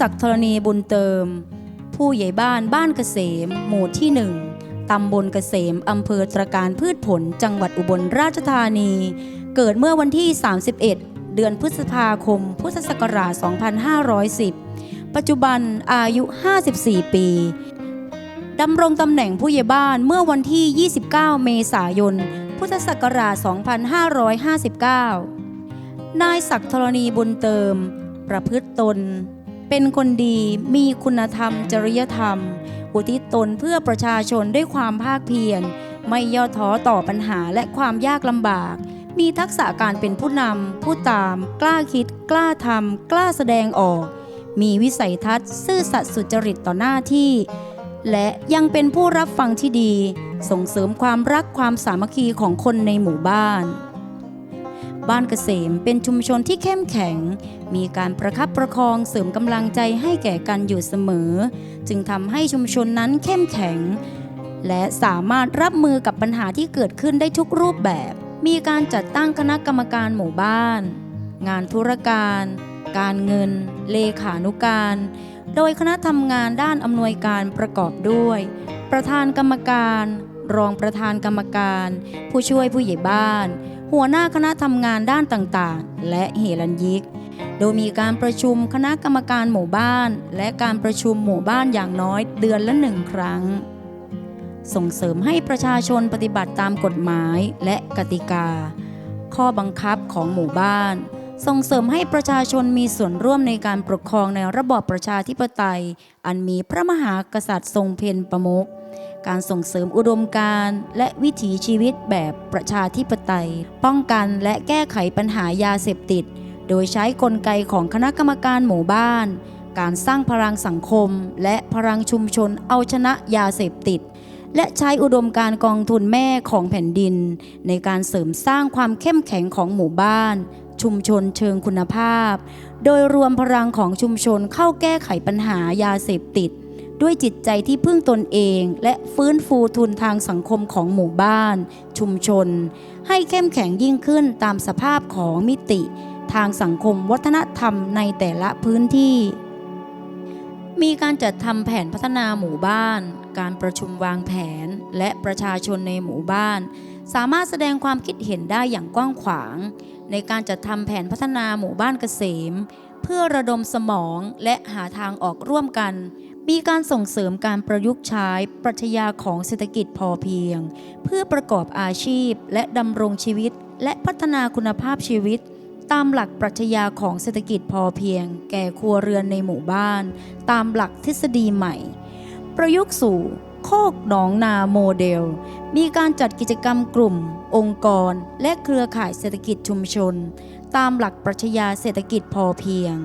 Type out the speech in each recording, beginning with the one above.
ศักดิ์ธรณีบุญเติม ผู้ใหญ่บ้านบ้านเกษม หมู่ที่หนึ่งตำบลเกษมอำเภอตรการพืชผลจังหวัดอุบลราชธานี เกิดเมื่อวันที่ 31 เดือนพฤษภาคม พุทธศักราช 2510 ปัจจุบันอายุ 54 ปีดำรงตำแหน่งผู้ใหญ่บ้านเมื่อวันที่ 29 เมษายน พุทธศักราช 2559 นายศักดิ์ธรณีบุญเติม ประพฤติตน เป็นคนดีมีคุณธรรม จริยธรรม อุทิศตนเพื่อประชาชนด้วยความภาคเพียร ไม่ย่อท้อต่อปัญหาและความยากลำบาก มีทักษะการเป็นผู้นำผู้ตาม กล้าคิด กล้าทำกล้าแสดงออก มีวิสัยทัศน์ ซื่อสัตย์สุจริตต่อหน้าที่ และยังเป็นผู้รับฟังที่ดี ส่งเสริมความรักความสามัคคีของคนในหมู่บ้าน บ้านเกษมเป็นชุมชนที่เข้มแข็ง มีการประคับประคองเสริมกำลังใจให้แก่กันอยู่เสมอ จึงทำให้ชุมชนนั้นเข้มแข็ง และสามารถรับมือกับปัญหาที่เกิดขึ้นได้ทุกรูปแบบ มีการจัดตั้งคณะกรรมการหมู่บ้าน งานธุรการ การเงิน เลขานุการ โดยคณะทำงานด้านอำนวยการประกอบด้วย ประธานกรรมการ รองประธานกรรมการ ผู้ช่วยผู้ใหญ่บ้าน หัวหน้าคณะทำงานด้านต่างๆ และเฮรัญยิก โดยมีการประชุมคณะกรรมการหมู่บ้าน และการประชุมหมู่บ้านอย่างน้อยเดือนละหนึ่งครั้ง ส่งเสริมให้ประชาชนปฏิบัติตามกฎหมายและกติกา ข้อบังคับของหมู่บ้าน ส่งเสริมให้ประชาชนมีส่วนร่วมในการปกครองในระบอบประชาธิปไตย อันมีพระมหากษัตริย์ทรงเพนประมุข การส่งเสริมอุดมการณ์ และวิถีชีวิตแบบประชาธิปไตย ป้องกันและแก้ไขปัญหายาเสพติด โดยใช้กลไกของคณะกรรมการหมู่บ้าน การสร้างพลังสังคม และพลังชุมชนเอาชนะยาเสพติด และใช้อุดมการกองทุนแม่ของแผ่นดิน ในการเสริมสร้างความเข้มแข็งของหมู่บ้าน ชุมชนเชิงคุณภาพ โดยรวมพลังของชุมชนเข้าแก้ไขปัญหายาเสพติด ด้วยจิตใจที่พึ่งตนเอง และฟื้นฟูทุนทางสังคมของหมู่บ้าน ชุมชน ให้เข้มแข็งยิ่งขึ้นตามสภาพของมิติ ทางสังคมวัฒนธรรมในแต่ละพื้นที่ มีการจัดทำแผนพัฒนาหมู่บ้าน การประชุมวางแผนและประชาชนในหมู่บ้าน สามารถแสดงความคิดเห็นได้อย่างกว้างขวาง ในการจัดทำแผนพัฒนาหมู่บ้านเกษม เพื่อระดมสมองและหาทางออกร่วมกัน มีการส่งเสริมการประยุกต์ใช้ปรัชญาของเศรษฐกิจพอเพียง เพื่อประกอบอาชีพและดำรงชีวิต และพัฒนาคุณภาพชีวิต ตามหลักปรัชญาของเศรษฐกิจพอเพียง แก่ครัวเรือนในหมู่บ้าน ตามหลักทฤษฎีใหม่ ประยุกต์สู่โคกหนองนาโมเดล มีการจัดกิจกรรมกลุ่ม องค์กร และเครือข่ายเศรษฐกิจชุมชน ตามหลักปรัชญาเศรษฐกิจพอเพียง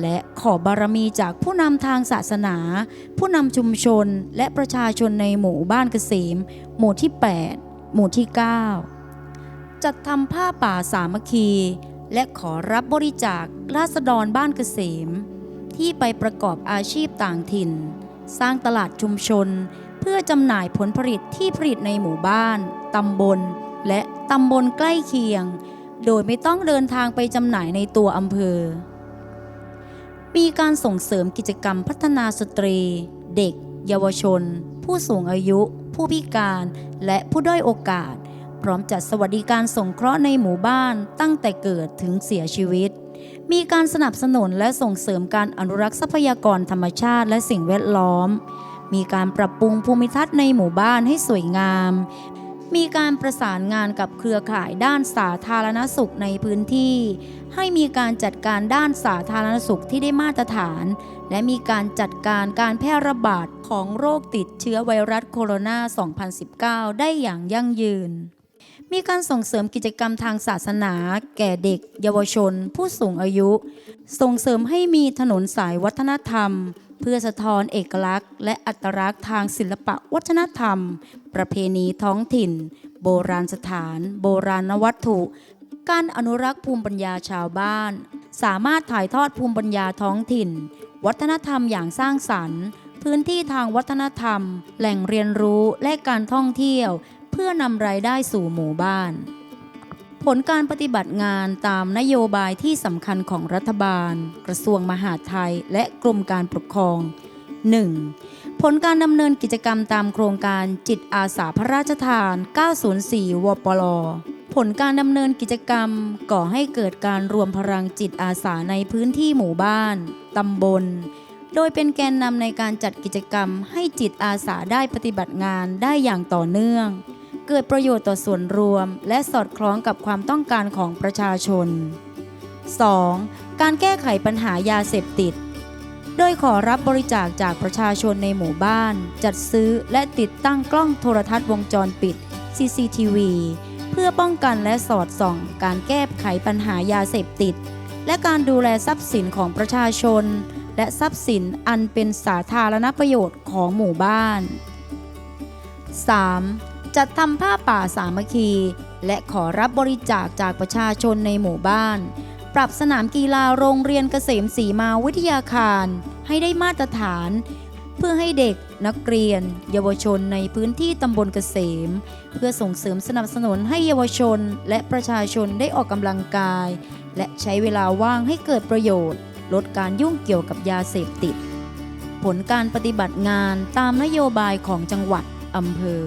และขอบารมีจากผู้นำทางศาสนา ผู้นำชุมชนและประชาชนในหมู่บ้านเกษม หมู่ที่ 8 หมู่ที่ 9 จัดทำผ้าป่าสามัคคี และขอรับบริจาคราษฎรบ้านเกษม ที่ไปประกอบอาชีพต่างถิ่น สร้างตลาดชุมชน เพื่อจำหน่ายผลผลิตที่ผลิตในหมู่บ้านตำบล และตำบลใกล้เคียง โดยไม่ต้องเดินทางไปจำหน่ายในตัวอำเภอ มีการส่งเสริมกิจกรรมพัฒนาสตรี เด็ก เยาวชน ผู้สูงอายุ ผู้พิการ และผู้ด้อยโอกาส พร้อมจัดสวัสดิการสงเคราะห์ในหมู่บ้านตั้งแต่เกิดถึงเสียชีวิต มีการสนับสนุนและส่งเสริมการอนุรักษ์ทรัพยากรธรรมชาติและสิ่งแวดล้อม มีการปรับปรุงภูมิทัศน์ในหมู่บ้านให้สวยงาม มีการประสานงานกับเครือข่ายด้านสาธารณสุขในพื้นที่ ให้มีการจัดการด้านสาธารณสุขที่ได้มาตรฐาน และมีการจัดการการแพร่ระบาดของโรคติดเชื้อไวรัสโคโรนา 2019 ได้อย่างยั่งยืน มีการส่งเสริมกิจกรรมทางศาสนา แก่เด็ก เยาวชน ผู้สูงอายุ ส่งเสริมให้มีถนนสายวัฒนธรรม เพื่อสะท้อนเอกลักษณ์ และอัตลักษณ์ทางศิลปะวัฒนธรรม ประเพณีท้องถิ่น โบราณสถาน โบราณวัตถุ การอนุรักษ์ภูมิปัญญาชาวบ้าน สามารถถ่ายทอดภูมิปัญญาท้องถิ่น วัฒนธรรมอย่างสร้างสรรค์ พื้นที่ทางวัฒนธรรม แหล่งเรียนรู้และการท่องเที่ยว เพื่อนำรายได้สู่หมู่บ้าน ผลการปฏิบัติงานตามนโยบายที่สำคัญของรัฐบาล กระทรวงมหาดไทย และกรมการปกครอง 1. ผลการดำเนินกิจกรรมตามโครงการจิตอาสาพระราชทาน 904 วปลผลการดำเนินกิจกรรมก่อให้เกิดการรวมพลังจิตอาสาในพื้นที่หมู่บ้าน ตำบล โดยเป็นแกนนำในการจัดกิจกรรมให้จิตอาสาได้ปฏิบัติงานได้อย่างต่อเนื่อง เกิดประโยชน์ต่อส่วนรวม และสอดคล้องกับความต้องการของประชาชน 2. การแก้ไขปัญหายาเสพติด โดยขอรับบริจาคจากประชาชนในหมู่บ้าน จัดซื้อและติดตั้งกล้องโทรทัศน์วงจรปิด CCTV เพื่อป้องกันและสอดส่อง การแก้ไขปัญหายาเสพติด และการดูแลทรัพย์สินของประชาชน และทรัพย์สินอันเป็นสาธารณประโยชน์ของหมู่บ้าน 3. จัดทำผ้าป่าสามัคคี และขอรับบริจาคจากประชาชนในหมู่บ้าน ปรับสนามกีฬาโรงเรียนเกษมศรีมาวิทยาคาร ให้ได้มาตรฐาน เพื่อให้เด็กนักเรียน เยาวชนในพื้นที่ตำบลเกษม เพื่อส่งเสริมสนับสนุนให้เยาวชนและประชาชนได้ออกกำลังกาย และใช้เวลาว่างให้เกิดประโยชน์ ลดการยุ่งเกี่ยวกับยาเสพติด ผลการปฏิบัติงานตามนโยบายของจังหวัดอำเภอ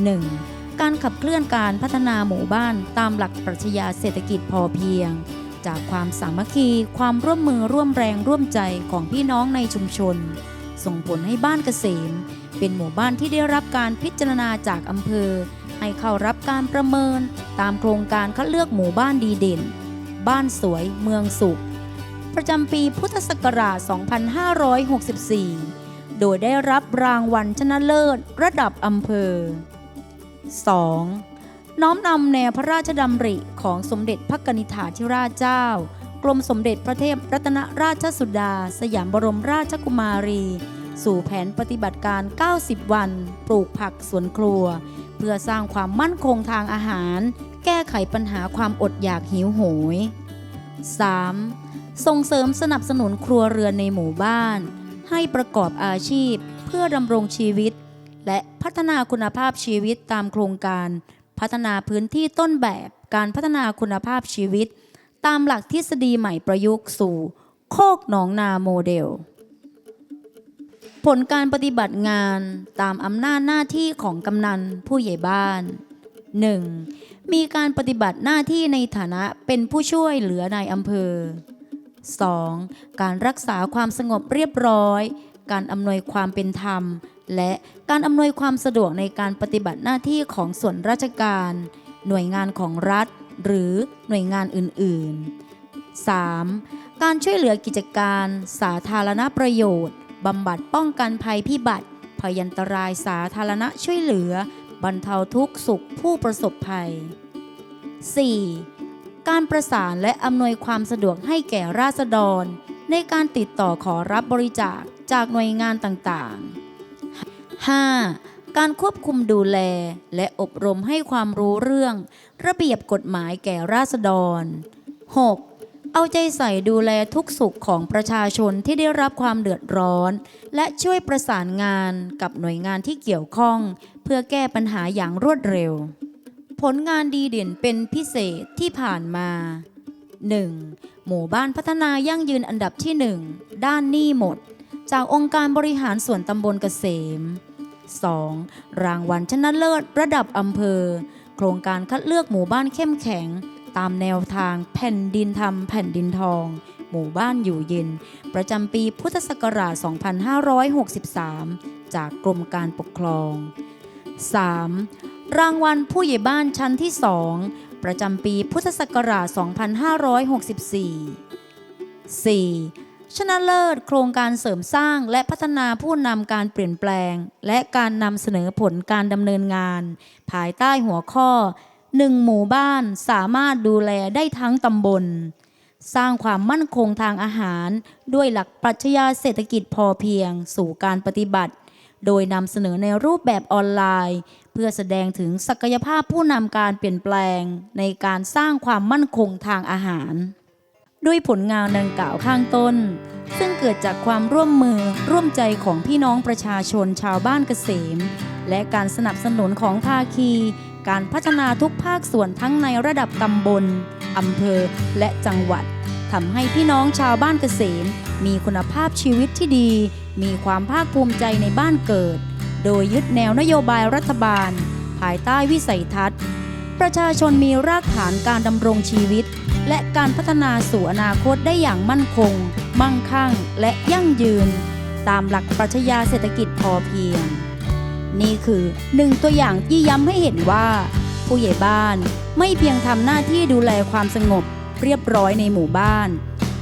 1. การขับเคลื่อนการพัฒนาหมู่บ้านตามหลักปรัชญาเศรษฐกิจพอเพียง จากความสามัคคีความร่วมมือร่วมแรงร่วมใจของพี่น้องในชุมชน ส่งผลให้บ้านเกษม เป็นหมู่บ้านที่ได้รับการพิจารณาจากอำเภอ ให้เข้ารับการประเมิน ตามโครงการคัดเลือกหมู่บ้านดีเด่น บ้านสวยเมืองสุข ประจำปีพุทธศักราช 2564 โดยได้รับรางวัลชนะเลิศระดับอำเภอ 2. น้อมนำแนวพระราชดำริของสมเด็จพระกนิษฐาธิราชเจ้า กรมสมเด็จพระเทพรัตนราชสุดา สยามบรมราชกุมารี สู่แผนปฏิบัติการ 90 วัน ปลูกผักสวนครัว เพื่อสร้างความมั่นคงทางอาหาร แก้ไขปัญหาความอดอยากหิวโหย 3. ส่งเสริมสนับสนุนครัวเรือนในหมู่บ้าน ให้ประกอบอาชีพ เพื่อดำรงชีวิต และพัฒนาคุณภาพชีวิตตามโครงการ พัฒนาพื้นที่ต้นแบบการพัฒนาคุณภาพชีวิต ตามหลักทฤษฎีใหม่ประยุกต์สู่ โคกหนองนาโมเดล ผลการปฏิบัติงานตามอำนาจหน้าที่ของกำนันผู้ใหญ่บ้าน 1. มีการปฏิบัติหน้าที่ในฐานะเป็นผู้ช่วยเหลือนายอำเภอ 2. การรักษาความสงบเรียบร้อย การอำนวยความเป็นธรรม และการอำนวยความสะดวกในการปฏิบัติหน้าที่ของส่วนราชการ หน่วยงานของรัฐ หรือหน่วยงานอื่น ๆ 3. การช่วยเหลือกิจการ สาธารณประโยชน์บำบัดป้องกันภัยพิบัติ พยันตรายสาธารณะช่วยเหลือ บรรเทาทุกข์สุขผู้ประสบภัย 4. การประสานและอำนวยความสะดวกให้แก่ราษฎร ในการติดต่อขอรับบริจาคจากหน่วยงานต่างๆ 5. การควบคุมดูแลและอบรมให้ความรู้เรื่อง ระเบียบกฎหมายแก่ราษฎร 6. เอาใจใส่ดูแลทุกสุขของประชาชนที่ได้รับความเดือดร้อน และช่วยประสานงานกับหน่วยงานที่เกี่ยวข้อง เพื่อแก้ปัญหาอย่างรวดเร็ว ผลงานดีเด่นเป็นพิเศษที่ผ่านมา 1. หมู่บ้านพัฒนายั่งยืนอันดับที่ 1 ด้านหนี้หมด จากองค์การบริหารส่วนตำบลเกษม 2. รางวัลชนะเลิศระดับอำเภอ โครงการคัดเลือกหมู่บ้านเข้มแข็ง ตามแนวทางแผ่นดินทำแผ่นดินทอง หมู่บ้านอยู่เย็น ประจำปีพุทธศักราช 2563 จากกรมการปกครอง 3. รางวัลผู้ใหญ่บ้านชั้นที่2ประจำปีพุทธศักราช 2564 4. ชนะเลิศโครงการเสริมสร้างและพัฒนาผู้นำการเปลี่ยนแปลง และการนำเสนอผลการดำเนินงาน ภายใต้หัวข้อ1หมู่บ้านสามารถดูแลได้ทั้งตำบล สร้างความมั่นคงทางอาหาร ด้วยหลักปรัชญาเศรษฐกิจพอเพียง สู่การปฏิบัติ โดยนำเสนอในรูปแบบออนไลน์ เพื่อแสดงถึงศักยภาพผู้นำการเปลี่ยนแปลง ในการสร้างความมั่นคงทางอาหาร ด้วยผลงานดังกล่าวข้างต้น ซึ่งเกิดจากความร่วมมือร่วมใจของพี่น้องประชาชนชาวบ้านเกษม และการสนับสนุนของภาคี การพัฒนาทุกภาคส่วนทั้งในระดับตำบลอำเภอ และจังหวัดทำให้พี่น้องชาวบ้านเกษม มีคุณภาพชีวิตที่ดี มีความภาคภูมิใจในบ้านเกิด โดยยึดแนวนโยบายรัฐบาล ภายใต้วิสัยทัศน์ ประชาชนมีรากฐานการดำรงชีวิต และการพัฒนาสู่อนาคตได้อย่างมั่นคง มั่งคั่ง และยั่งยืน ตามหลักปรัชญาเศรษฐกิจพอเพียง นี่คือหนึ่งตัวอย่างที่ย้ำให้เห็นว่า ผู้ใหญ่บ้านไม่เพียงทำหน้าที่ดูแลความสงบเรียบร้อยในหมู่บ้าน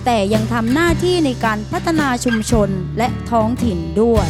แต่ยังทำหน้าที่ในการพัฒนาชุมชนและท้องถิ่นด้วย